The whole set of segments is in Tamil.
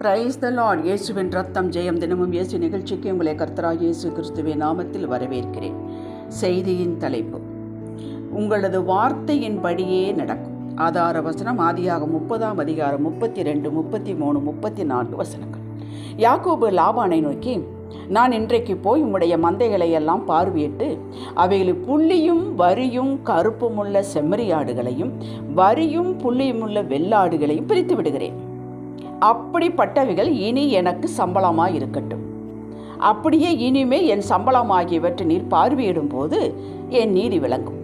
பிரைஸ் த லார்ட் இயேசுவின் ரத்தம் ஜெயம் தினமும் இயேசு நிகழ்ச்சிக்கு உங்களை கர்த்தராக இயேசு கிறிஸ்துவின் நாமத்தில் வரவேற்கிறேன். செய்தியின் தலைப்பு. உங்களது வார்த்தையின்படியே நடக்கும். ஆதார வசனம் ஆதியாக முப்பதாம் அதிகாரம் முப்பத்தி ரெண்டு முப்பத்தி மூணு முப்பத்தி நான்கு வசனங்கள். யாக்கோபு லாபானை நோக்கி நான் இன்றைக்கு போய் உம்முடைய மந்தைகளை எல்லாம் பார்வையிட்டு அவைகளில் புள்ளியும் வரியும் கருப்புமுள்ள செம்மறியாடுகளையும் வரியும் புள்ளியுமுள்ள வெள்ளாடுகளையும் பிரித்து விடுகிறேன். அப்படிப்பட்டவைகள் இனி எனக்கு சம்பளமாக இருக்கட்டும் அப்படியே இனிமே என் சம்பளமாகியவற்றை நீர் பார்வையிடும் போது என் நீதி விளங்கும்.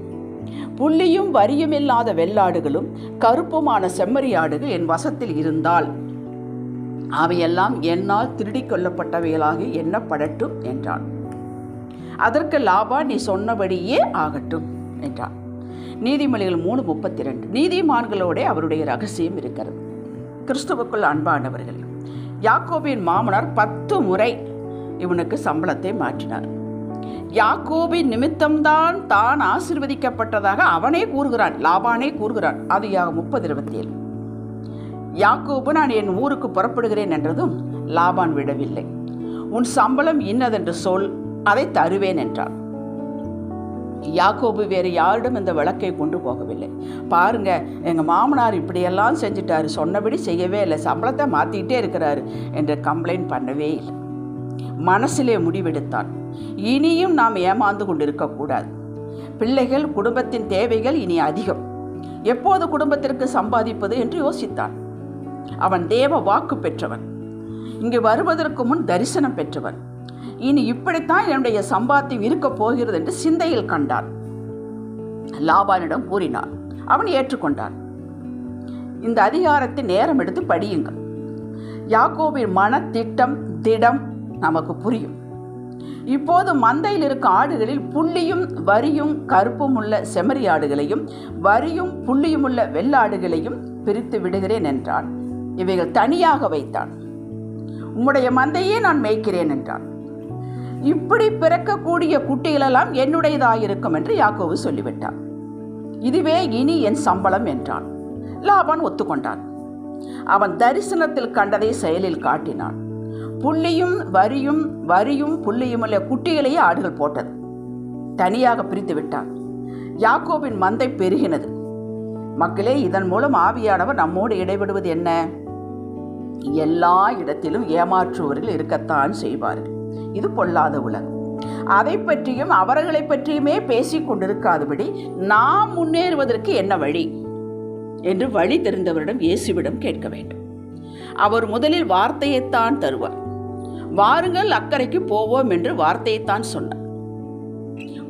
புள்ளியும் வரியும் இல்லாத வெள்ளாடுகளும் கருப்புமான செம்மறியாடுகள் என் வசத்தில் இருந்தால் அவையெல்லாம் என்னால் திருடிக் கொள்ளப்பட்டவைகளாக எண்ணப்படட்டும் என்றான் அதற்கு லாபா நீ சொன்னபடியே ஆகட்டும் என்றான் நீதிமொழிகள் மூணு முப்பத்தி ரெண்டு நீதிமான்களோட அவருடைய ரகசியம் இருக்கிறது. கிறிஸ்துவுக்குள் அன்பானவர்கள் யாக்கோபின் மாமனார் பத்து முறை இவனுக்கு சம்பளத்தை மாற்றினார். யாக்கோபின் நிமித்தம்தான் தான் ஆசிர்வதிக்கப்பட்டதாக அவனே கூறுகிறான் லாபானே கூறுகிறான். அது யாக முப்பது இருபத்தி ஏழு யாக்கோபு நான் என் ஊருக்கு புறப்படுகிறேன் என்றதும் லாபான் விடவில்லை. உன் சம்பளம் இன்னதென்று சொல் அதை தருவேன் என்றான். யாக்கோபு வேறு யாரிடம் இந்த விளக்கை கொண்டு போகவில்லை. பாருங்க எங்கள் மாமனார் இப்படியெல்லாம் செஞ்சுட்டாரு. சொன்னபடி செய்யவே இல்லை. சம்பளத்தை மாற்றிக்கிட்டே இருக்கிறாரு என்று கம்ப்ளைண்ட் பண்ணவே இல்லை. மனசிலே முடிவெடுத்தான். இனியும் நாம் ஏமாந்து கொண்டிருக்கக்கூடாது பிள்ளைகள் குடும்பத்தின் தேவைகள் இனி அதிகம். எப்போது குடும்பத்திற்கு சம்பாதிப்பது என்று யோசித்தான். அவன் தேவ வாக்கு பெற்றவன். இங்கு வருவதற்கு முன் தரிசனம் பெற்றவன். இனி இப்படித்தான் என்னுடைய சம்பாத்தியம் இருக்கப் போகிறது என்று சிந்தையில் கண்டான் லாபானிடம் கூறினான் அவன் ஏற்றுக்கொண்டான். இந்த அதிகாரத்தை நேரம் எடுத்து படியுங்கள். யாக்கோபின் மனத்திட்டம் திடம் நமக்கு புரியும். இப்போது மந்தையில் இருக்க ஆடுகளில் புள்ளியும் வரியும் கருப்பும் உள்ள செமறி ஆடுகளையும் வரியும் புள்ளியும் உள்ள வெள்ளாடுகளையும் பிரித்து விடுகிறேன் என்றான். இவைகள் தனியாக வைத்தான். உம்முடைய மந்தையே நான் மேய்க்கிறேன் என்றான். இப்படி பிறக்கக்கூடிய குட்டிகளெல்லாம் என்னுடையதாயிருக்கும் என்று யாக்கோவு சொல்லிவிட்டான் இதுவே இனி என் சம்பளம் என்றான். லாபான் ஒத்துக்கொண்டான். அவன் தரிசனத்தில் கண்டதை செயலில் காட்டினான். புள்ளியும் வரியும் வரியும் புள்ளியுமுள்ள குட்டிகளையே ஆடுகள் போட்டது. தனியாக பிரித்து விட்டான். யாக்கோபின் மந்தை பெருகினது. மக்களே இதன் மூலம் ஆவியானவர் நம்மோடு இடைவிடுவது என்ன? எல்லா இடத்திலும் ஏமாற்றுவர்கள் இருக்கத்தான் செய்வார்கள். இது பொல்லாத உலகம். அதை பற்றியும் அவர்களை பற்றியுமே பேசிக் கொண்டிருக்காதபடி நாம் முன்னேறுவதற்கு என்ன வழி? என்று வழி தெரிந்தவரிடம் இயேசுவிடம் கேட்க வேண்டும். அவர் முதலில் வார்த்தையைத்தான் தருவார். வாருங்கள் அக்கறைக்கு போவோம் என்று வார்த்தையைத்தான் சொன்னார்.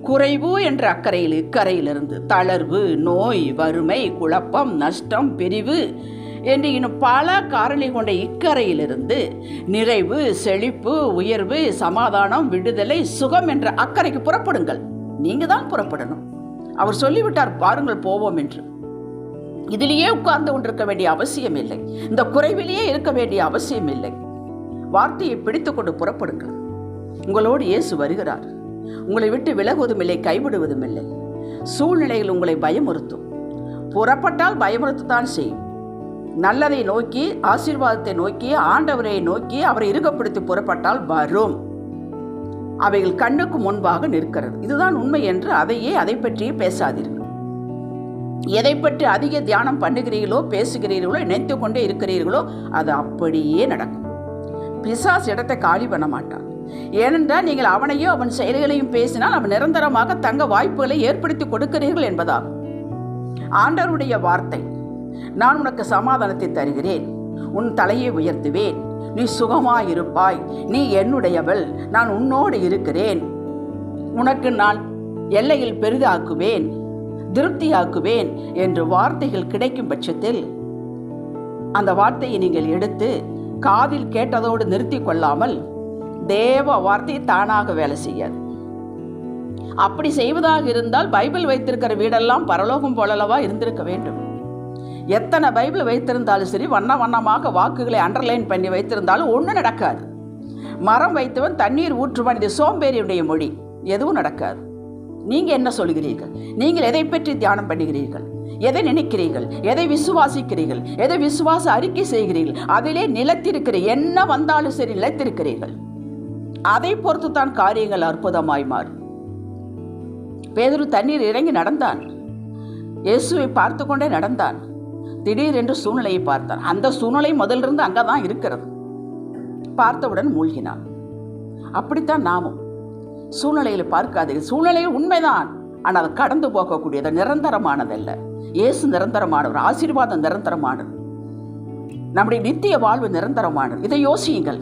குறைவு என்ற அக்கறையில் இக்கரையிலிருந்து தளர்வு நோய் வறுமை குழப்பம் நஷ்டம் பிரிவு என்று இன்னும் பல காரணி கொண்ட இக்கரையிலிருந்து நிறைவு செழிப்பு உயர்வு சமாதானம் விடுதலை சுகம் என்ற அக்கறைக்கு புறப்படுங்கள். நீங்க தான் புறப்படணும். அவர் சொல்லிவிட்டார் பாருங்கள் போவோம் என்று. இதிலேயே உட்கார்ந்து கொண்டிருக்க வேண்டிய அவசியம் இல்லை. இந்த குறைவிலேயே இருக்க வேண்டிய அவசியம் இல்லை. வார்த்தையை பிடித்துக்கொண்டு புறப்படுங்கள். உங்களோடு இயேசு வருகிறார். உங்களை விட்டு விலகுவதும் இல்லை கைவிடுவதும் இல்லை. சூழ்நிலைகள் உங்களை பயமுறுத்தும். புறப்பட்டால் பயமுறுத்தத்தான் செய்யும். நல்லதை நோக்கி ஆசீர்வாதத்தை நோக்கி ஆண்டவரை நோக்கி அவரை இருக்கப்படுத்தி புறப்பட்டால் வரும். அவைகள் கண்ணுக்கு முன்பாக நிற்கிறது. இதுதான் உண்மை என்று அதையே அதை பற்றியே பேசாதீர்கள். எதை பற்றி அதிக தியானம் பண்ணுகிறீர்களோ பேசுகிறீர்களோ நினைத்து கொண்டே இருக்கிறீர்களோ அது அப்படியே நடக்கும். பிசாஸ் இடத்தை காலி பண்ண மாட்டான். ஏனென்றால் நீங்கள் அவனையும் அவன் செயல்களையும் பேசினால் அவன் நிரந்தரமாக தங்க வாய்ப்புகளை ஏற்படுத்தி கொடுக்கிறீர்கள் என்பதாகும். ஆண்டவருடைய வார்த்தை நான் உனக்கு சமாதானத்தை தருகிறேன். உன் தலையை உயர்த்துவேன். நீ சுகமாயிருப்பாய். நீ என்னுடையவள். நான் உன்னோடு இருக்கிறேன். உனக்கு நான் எல்லையில் பெரிதாக்குவேன். திருப்தியாக்குவேன் என்று வார்த்தைகள் கிடைக்கும் பட்சத்தில் அந்த வார்த்தையை நீங்கள் எடுத்து காதில் கேட்டதோடு நிறுத்தி கொள்ளாமல் தேவ வார்த்தை தானாக வேலை செய்யாது. அப்படி செய்வதாக இருந்தால் பைபிள் வைத்திருக்கிற வீடெல்லாம் பரலோகம் போலவா இருந்திருக்க வேண்டும். எத்தனை பைபிள் வைத்திருந்தாலும் சரி வண்ண வண்ணமாக வாக்குகளை அண்டர்லைன் பண்ணி வைத்திருந்தாலும் ஒன்றும் நடக்காது. மரம் வைத்தவன் தண்ணீர் ஊற்றுவான் இது சோம்பேறியுடைய மொழி. எதுவும் நடக்காது. நீங்கள் என்ன சொல்கிறீர்கள்? நீங்கள் எதை பற்றி தியானம் பண்ணுகிறீர்கள்? எதை நினைக்கிறீர்கள்? எதை விசுவாசிக்கிறீர்கள்? எதை விசுவாச அறிக்கை செய்கிறீர்கள்? அதிலே நிலத்திருக்கிற என்ன வந்தாலும் சரி நிலத்திருக்கிறீர்கள். அதை பொறுத்து தான் காரியங்கள் அற்புதமாய் மாறும். பேதுரு தண்ணீர் இறங்கி நடந்தான். இயேசுவை பார்த்து கொண்டே நடந்தான். திடீரென்று சூழ்நிலையை பார்த்தான் அந்த சூழ்நிலை முதலிருந்து அங்கே தான் இருக்கிறது. பார்த்தவுடன் மூழ்கினான் அப்படித்தான் நாமும் சூழ்நிலையில் பார்க்காதீர்கள். சூழ்நிலை உண்மைதான். ஆனால் அது கடந்து போகக்கூடியது. நிரந்தரமானதல்ல. இயேசு நிரந்தரமானவர். ஆசீர்வாதம் நிரந்தரமானது. நம்முடைய நித்திய வாழ்வு நிரந்தரமானது. இதை யோசியுங்கள்.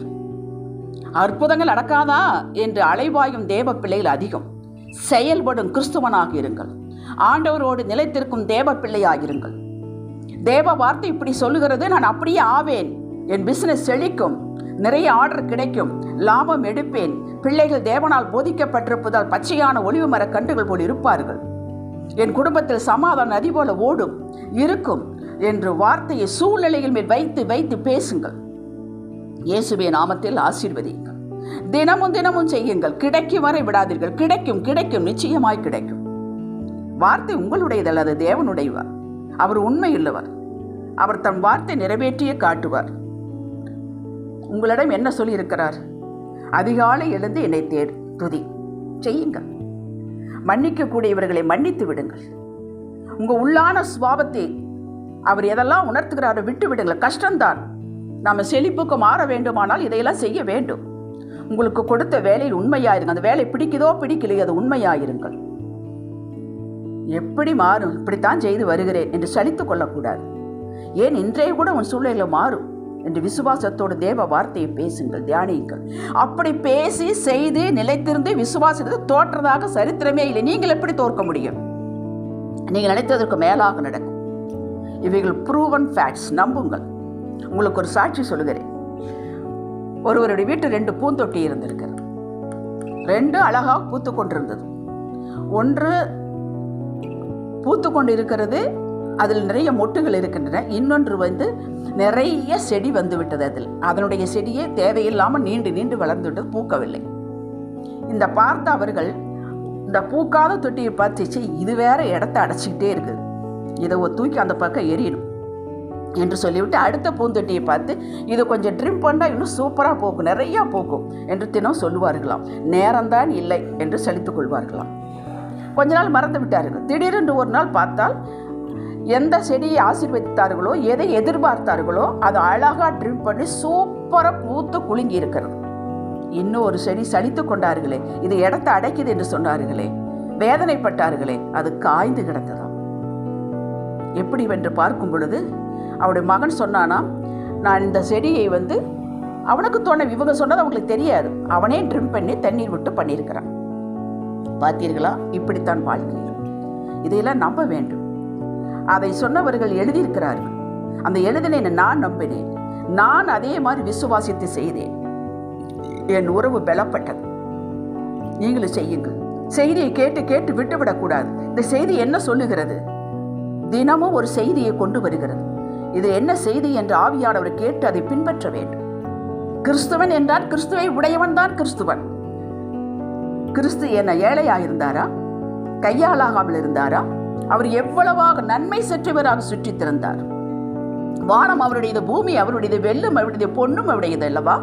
அற்புதங்கள் நடக்காதா? என்று அலைவாயும் தேவ பிள்ளைகள் அதிகம். செயல்படும் கிறிஸ்துவனாக இருங்கள். ஆண்டவரோடு நிலைத்திருக்கும் தேவ பிள்ளையாகிருங்கள் தேவ வார்த்தை இப்படி சொல்லுகிறது நான் அப்படியே ஆவேன். என் பிசினஸ் செழிக்கும் நிறைய ஆர்டர் கிடைக்கும் லாபம் எடுப்பேன். பிள்ளைகள் தேவனால் போதிக்கப்பட்டிருப்பதால் பச்சையான ஒளிவு மர கன்றுகள் போல் இருப்பார்கள். என் குடும்பத்தில் சமாதான நதி போல ஓடும் இருக்கும் என்று வார்த்தையை சூழ்நிலையில் மேல் வைத்து வைத்து பேசுங்கள். இயேசுவே நாமத்தில் ஆசீர்வதியுங்கள். தினமும் தினமும் செய்யுங்கள். கிடைக்கும் வரை விடாதீர்கள். கிடைக்கும் கிடைக்கும். நிச்சயமாய் கிடைக்கும். வார்த்தை உங்களுடையதல்ல அது அவர் உண்மையுள்ளவர். அவர் தம் வார்த்தை நிறைவேற்றியே காட்டுவார். உங்களிடம் என்ன சொல்லியிருக்கிறார்? அதிகாலை எழுந்து என்னை தேடு துதி. செய்யுங்கள். மன்னிக்கக்கூடியவர்களை மன்னித்து விடுங்கள். உங்கள் உள்ளான சுவாபத்தை அவர் எதெல்லாம் உணர்த்துகிறாரோ விட்டு விடுங்கள். கஷ்டம்தான். நாம் செழிப்புக்கு மாற வேண்டுமானால் இதையெல்லாம் செய்ய வேண்டும். உங்களுக்கு கொடுத்த வேலையில் உண்மையாயிருங்க அந்த வேலை பிடிக்குதோ பிடிக்கலையோ அது உண்மையாயிருங்கள். எப்படி மாறும்? இப்படித்தான் செய்து வருகிறேன் என்று சலித்து கொள்ளக்கூடாது. ஏன் இன்றைய கூட உன் சூழ்நிலை மாறும்? என்று விசுவாசத்தோடு தேவ வார்த்தையை பேசுங்கள் தியானியுங்கள். அப்படி பேசி செய்து நிலைத்திருந்து விசுவாசத்தை தோற்றதாக சரித்திரமே இல்லை. நீங்கள் எப்படி தோற்க முடியும்? நீங்கள் நினைத்ததற்கு மேலாக நடக்கும். இவைகள் ப்ரூவன் ஃபேக்ட்ஸ் நம்புங்கள். உங்களுக்கு ஒரு சாட்சி சொல்லுகிறேன். ஒருவருடைய வீட்டு ரெண்டு பூந்தொட்டி இருந்திருக்கிறது. ரெண்டு அழகாக பூத்து கொண்டிருந்தது. ஒன்று பூத்து கொண்டு இருக்கிறது அதில் நிறைய மொட்டுகள் இருக்கின்றன. இன்னொன்று வந்து நிறைய செடி வந்து விட்டது அதில். அதனுடைய செடியே தேவையில்லாமல் நீண்டு நீண்டு வளர்ந்துவிட்டு பூக்கவில்லை. இந்த பார்த்த அவர்கள் இந்த பூக்காத தொட்டியை பார்த்துச்சு இது வேற இடத்த அடைச்சிக்கிட்டே இருக்குது. இதை ஒரு தூக்கி அந்த பக்கம் எரியணும் என்று சொல்லிவிட்டு அடுத்த பூந்தொட்டியை பார்த்து இது கொஞ்சம் ட்ரிம் பண்ணால் இன்னும் சூப்பராக போக்கும் நிறையா போக்கும் என்று தினம் சொல்லுவார்களாம். நேரம்தான் இல்லை என்று சலித்துக் கொள்வார்களாம். கொஞ்ச நாள் மறந்து விட்டார்கள். திடீரென்று ஒரு நாள் பார்த்தால் எந்த செடியை ஆசீர்வதித்தார்களோ எதை எதிர்பார்த்தார்களோ அதை அழகாக ட்ரிம் பண்ணி சூப்பராக பூத்து குலுங்கி இருக்கிறது இன்னும் ஒரு செடி சலித்து கொண்டார்களே இது இடத்தை அடைக்குது என்று சொன்னார்களே வேதனைப்பட்டார்களே அது காய்ந்து கிடந்ததாம். எப்படி வென்று பார்க்கும் பொழுது அவருடைய மகன் சொன்னானாம் நான் இந்த செடியை வந்து அவனுக்கு தோண இவங்க சொன்னது அவங்களுக்கு தெரியாது. அவனே ட்ரிம் பண்ணி தண்ணீர் விட்டு பண்ணியிருக்கிறான். பார்த்தீர்களா? இப்படித்தான் வாழ்க்கை இதையெல்லாம் நம்ப வேண்டும். அதை சொன்னவர்கள் எழுதியிருக்கிறார்கள். அந்த எழுதினை நான் நம்பினேன். நான் அதே மாதிரி விசுவாசித்து செய்தேன். என் உறவு பலப்பட்டது. நீங்களும் செய்யுங்கள். செய்தியை கேட்டு கேட்டு விட்டுவிடக்கூடாது. இந்த செய்தி என்ன சொல்லுகிறது? தினமும் ஒரு செய்தியை கொண்டு வருகிறது. இது என்ன செய்தி என்று ஆவியானவர் கேட்டு அதை பின்பற்ற வேண்டும். கிறிஸ்துவன் என்றால் கிறிஸ்துவை உடையவன் தான் கிறிஸ்துவன். கிறிஸ்து என்ன ஏழையாயிருந்தாரா? கையாளாகாமல் இருந்தாரா? அவர் எவ்வளவாக நன்மை சற்றவராக சுற்றித் திறந்தார் வானம் அவருடையது பூமி அவருடையது வெள்ளம் அவருடைய பொண்ணும் அவருடையது அல்லவா?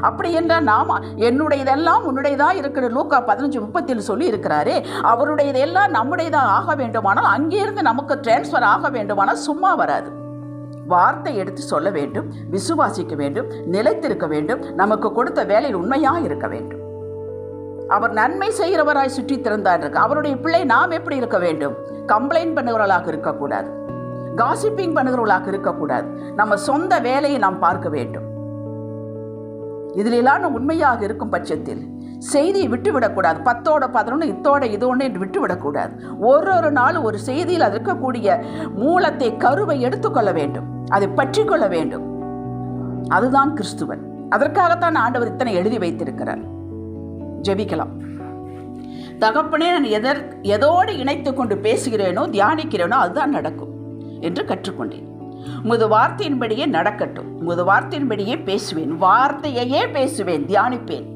அப்படி என்றால் நாம என்னுடையதெல்லாம் உன்னுடையதா இருக்கிற லூக்கா பதினஞ்சு முப்பத்தில் சொல்லி இருக்கிறாரே அவருடையதெல்லாம் நம்முடையதாக ஆக வேண்டுமானால் அங்கேருந்து நமக்கு டிரான்ஸ்ஃபர் ஆக வேண்டுமானால் சும்மா வராது. வார்த்தை எடுத்து சொல்ல வேண்டும் விசுவாசிக்க வேண்டும் நிலைத்திருக்க வேண்டும் நமக்கு கொடுத்த வேலையில் உண்மையாக இருக்க வேண்டும். அவர் நன்மை செய்கிறவராய் சுற்றி திறந்தார் இருக்கு அவருடைய பிள்ளை நாம் எப்படி இருக்க வேண்டும்? கம்ப்ளைண்ட் பண்ணுகிறவர்களாக இருக்கக்கூடாது. காசிப்பிங் பண்ணுகிறவர்களாக இருக்கக்கூடாது. நம்ம சொந்த வேலையை நாம் பார்க்க வேண்டும். இதிலெல்லாம் உண்மையாக இருக்கும் பட்சத்தில் செய்தியை விட்டுவிடக்கூடாது. பத்தோட பதினொன்று இத்தோட இது ஒன்று என்று விட்டுவிடக்கூடாது. ஒரு ஒரு நாள் ஒரு செய்தியில் அது இருக்கக்கூடிய மூலத்தை கருவை எடுத்துக்கொள்ள வேண்டும். அதை பற்றி கொள்ள வேண்டும். அதுதான் கிறிஸ்துவன். அதற்காகத்தான் ஆண்டவர் இத்தனை எழுதி வைத்திருக்கிறார். ஜெபிக்கலாம். தகப்பனே நான் எதற் எதோடு இணைத்து கொண்டு பேசுகிறேனோ தியானிக்கிறேனோ அதுதான் நடக்கும் என்று கற்றுக்கொண்டேன். உமது வார்த்தையின்படியே நடக்கட்டும். உமது வார்த்தையின்படியே பேசுவேன். வார்த்தையையே பேசுவேன் தியானிப்பேன்.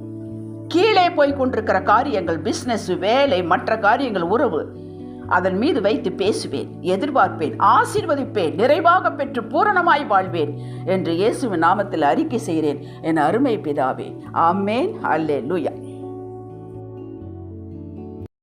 கீழே போய் கொண்டிருக்கிற காரியங்கள் பிஸ்னஸ் வேலை மற்ற காரியங்கள் உறவு அதன் மீது வைத்து பேசுவேன் எதிர்பார்ப்பேன் ஆசீர்வதிப்பேன் நிறைவாக பெற்று பூரணமாய் வாழ்வேன் என்று இயேசுவின் நாமத்தில் அறிக்கை செய்கிறேன். என் அருமை பிதாவே. ஆமேன். அல்லே லூயா